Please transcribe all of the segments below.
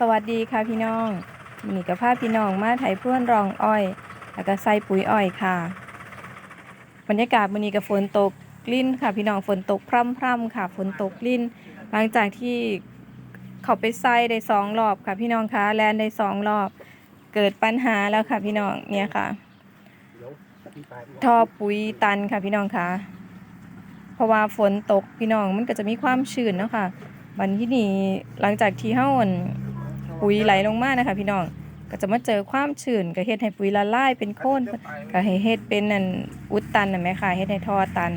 สวัสดีค่ะพี่น้องวันนี้กับพาพี่น้องมาไถเพื่อนรองอ้อย แล้วก็ใส่ปุ๋ยอ้อยค่ะ บรรยากาศวันนี้กับฝนตกลิ้นค่ะ พี่น้องฝนตกพร่ำๆค่ะ ฝนตกลิ้น หลังจากที่เขาไปใส่ได้สองรอบค่ะ พี่น้องคะแลนได้สองรอบ เกิดปัญหาแล้วค่ะ พี่น้องเนี่ยค่ะท่อปุ๋ยตันค่ะพี่น้องคะเพราะว่าฝนตกพี่น้องมันก็จะมีความชื้นเนาะค่ะ วันที่นี้หลังจากที่เฮาอั่น ปุ๋ยไหลลงมานะคะพี่น้อง ก็จะมาเจอความชื้นก็เฮ็ดให้ปุ๋ยละลายเป็นโคนก็ให้เฮ็ดเป็นนั่นอุดตันน่ะแม่ค่ะเฮ็ดให้ท่อตัน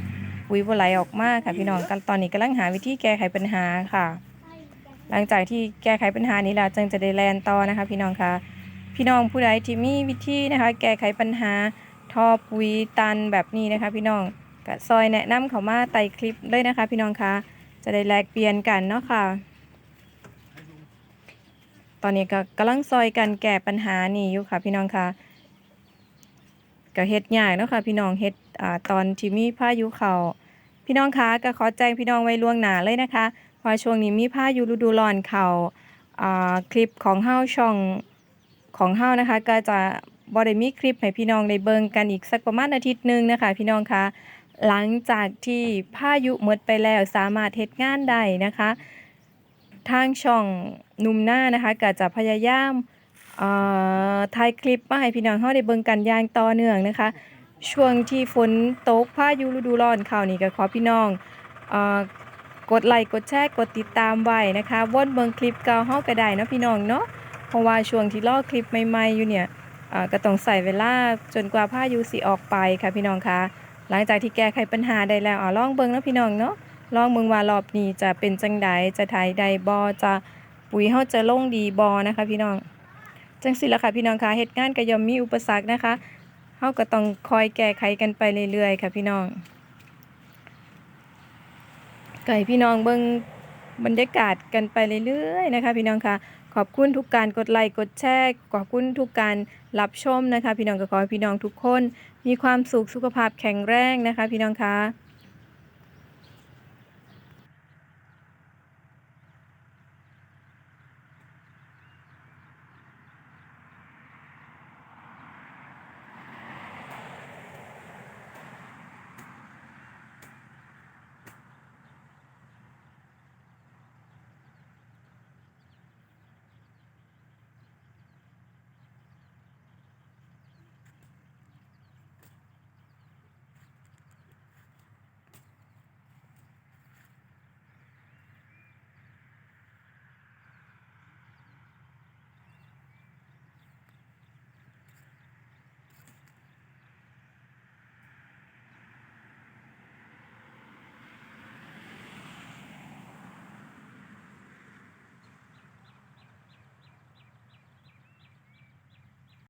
ปุ๋ยบ่ไหลออกมาค่ะพี่น้องกันตอนนี้กำลังหาวิธีแก้ไขปัญหาค่ะ หลังจากที่แก้ไขปัญหานี้แล้วจึงจะได้แลนต่อนะคะ พี่น้องค่ะ พี่น้องผู้ใดที่มีวิธีนะคะ แก้ไขปัญหาท่อปุ๋ยตันแบบนี้นะคะ พี่น้องก็ซอยแนะนำเขามาใต้คลิปเลยนะคะ พี่น้องคะจะได้แลกเปลี่ยนกันเนาะค่ะ ตอนนี้ก็กำลังซอยกันแก้ปัญหานี่อยู่ค่ะ พี่น้องค่ะก็เฮ็ดยากเนาะค่ะพี่น้องเฮ็ดอ่าตอนที่มีพายุเข้าพี่น้องคะก็ขอแจ้งพี่น้องไว้ล่วงหน้าเลยนะคะพราะช่วงนี้มีพายุฤดูร้อนเขาอ่าคลิปของเฮาช่องของเฮานะคะ ก็จะบ่ได้มีคลิปให้พี่น้องได้เบิ่งกันอีกสักประมาณอาทิตย์หนึงนะคะ พี่น้องคะหลังจากที่พายุหมดไปแล้วสามารถเฮ็ดงานได้นะคะ ทางช่อง หนุ่มหน้านะคะก็จะพยายามถ่ายคลิปมาให้พี่น้องเฮาได้เบิ่งกันอย่างต่อเนื่องนะคะ ช่วงที่ฝนตกพายุฤดูร้อนเข้านี่ก็ขอพี่น้องกดไลค์กดแชร์กดติดตามไว้นะคะวนเบิ่งคลิปเก่าเฮาก็ได้เนาะพี่น้องเนาะเพราะว่าช่วงที่รอคลิปใหม่ๆอยู่เนี่ยก็ต้องใส่เวลาจนกว่าพายุสิออกไปค่ะพี่น้องคะหลังจากที่แก้ไขปัญหาได้แล้วอ่าลองเบิ่งเนาะพี่น้องเนาะลองเมืองว่ารอบนี้จะเป็นจังใดจะถ่ายใดบอจะ ปุ๋ยเฮาจะลงดีบอนะคะ พี่น้อง จังสิละค่ะพี่น้องคะเหตุงานก็ย่อมมีอุปสรรคนะคะเฮาก็ต้องคอยแก้ไขกันไปเรื่อยๆ ค่ะพี่น้องก็ให้พี่น้องเบิ่งบรรยากาศกันไปเรื่อยๆนะคะ พี่น้องคะขอบคุณทุกการกดไลค์กดแชร์ขอบคุณทุกการรับชมนะคะ พี่น้องก็ขอให้พี่น้องทุกคน มีความสุขสุขภาพแข็งแรงนะคะ พี่น้องคะ